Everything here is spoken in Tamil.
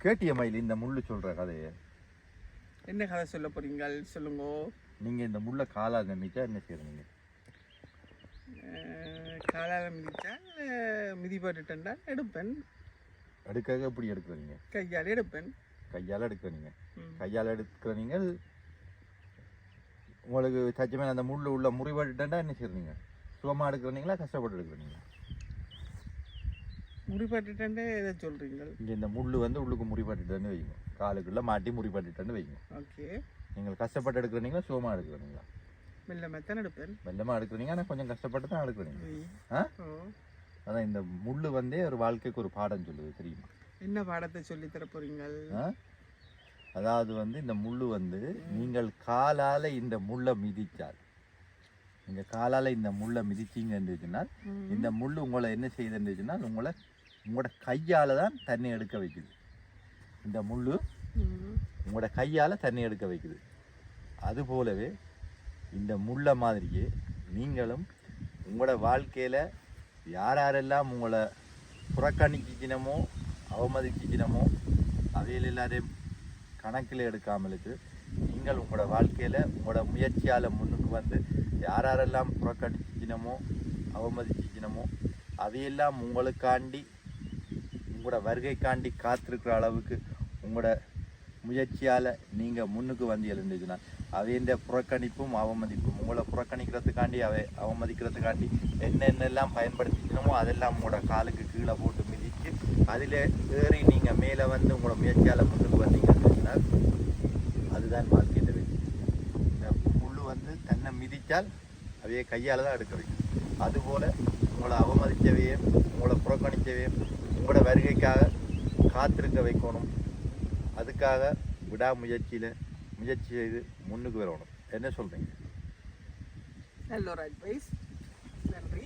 கேட்டிய மயில் இந்த முள்ளு சொல்ற கதையை. என்ன கதை சொல்ல போறீங்க சொல்லுங்க. நீங்க இந்த முள்ள காலால் நினைச்சா என்ன செய்யறீங்க அஹ், காலால மிதிச்சா மிதிப்பட்டுட்டா எடுப்பேன். எடுக்க எப்படி எடுக்கிறீங்க கையால் எடுப்பேன். கையால் எடுக்கிறீங்க. கையால் எடுக்கிற நீங்கள் உங்களுக்கு சச்சமே அந்த முள்ளு உள்ள முறிவட்டுட்டா என்ன செய்றீங்க சுகமா எடுக்கிறீங்களா கஷ்டப்பட்டு எடுக்கிறீங்களா முடிப்பட்டுட்டே எதை சொல்றீங்க இங்கே இந்த முள்ளு வந்து உள்ளுக்கு முறிப்பட்டுட்டேன்னு வைங்க. காலுக்குள்ள மாட்டி முறிப்பட்டுட்டேன்னு வைங்க. ஓகே. நீங்கள் கஷ்டப்பட்டு எடுக்கிறீங்களா சுகமா எடுக்கிறீங்களா? மெல்ல மெத்தன் எடுப்பேன். மெல்லமாக எடுக்கிறீங்க ஆனால் கொஞ்சம் கஷ்டப்பட்டு தான் எடுக்கிறீங்க. ஆ? அதான் இந்த முள்ளு வந்தே ஒரு வாழ்க்கைக்கு ஒரு பாடம் சொல்லுது தெரியுமா? என்ன பாடத்தை சொல்லி தர போறீங்க? அதாவது வந்து இந்த முள்ளு வந்து நீங்கள் காலால இந்த முள்ளை மிதிச்சால் நீங்க காலால இந்த முள்ளை மிதிச்சீங்கன்னு சொன்னால் ம். இந்த முள்ளு உங்களை என்ன செய்யுதுன்னு சொன்னால் உங்களை உங்களோட கையால தான் தண்ணி எடுக்க வைக்குது. இந்த முள்ளு ம். உங்களோட கையால தண்ணி எடுக்க வைக்குது. அது போலவே இந்த முள்ளை மாதிரியே நீங்களும் உங்களோட வாழ்க்கையில யார் யாரெல்லாம் உங்களை புறக்கணிச்சினமோ அவமதிச்சினமோ அவையில் எல்லாரையும் கணக்கில் எடுக்காமலுக்கு நீங்கள் உங்களோட வாழ்க்கையில உங்களோட முயற்சியால முன்னுக்கு வந்து யார் யாரெல்லாம் புறக்கணிச்சினமோ அவமதிச்சினமோ அதையெல்லாம் உங்களுக்காண்டி உங்களோட வருகைக்காண்டி காத்திருக்கிற அளவுக்கு உங்களோட முயற்சியால் நீங்கள் முன்னுக்கு வந்து எழுந்துச்சுன்னா அவையின் புறக்கணிப்பும் அவமதிப்பும். உங்களை புறக்கணிக்கிறதுக்காண்டி அவை அவமதிக்கிறதுக்காண்டி என்னென்னலாம் பயன்படுத்திக்கணுமோ அதெல்லாம் உங்களோட காலுக்கு கீழே போட்டு மிதித்து அதில் ஏறி நீங்கள் மேலே வந்து உங்களோட முயற்சியால் முன்னுக்கு வந்தீங்கன்னா அதுதான் வாழ்க்கையில் வெற்றி இந்த புல் வந்து தன்னை மிதித்தால் அவையை கையால் தான் எடுக்க வைக்கும். அதுபோல் உங்களை அவமதித்தவையும் உங்களை புறக்கணித்தவையும் உங்களோட வருகைக்காக காத்திருக்க வைக்கணும். அதுக்காக விடாமுயற்சியில் முயற்சி செய்து முன்னுக்கு வரணும். என்ன சொல்கிறீங்க நல்ல ஒரு அட்வைஸ். நன்றி.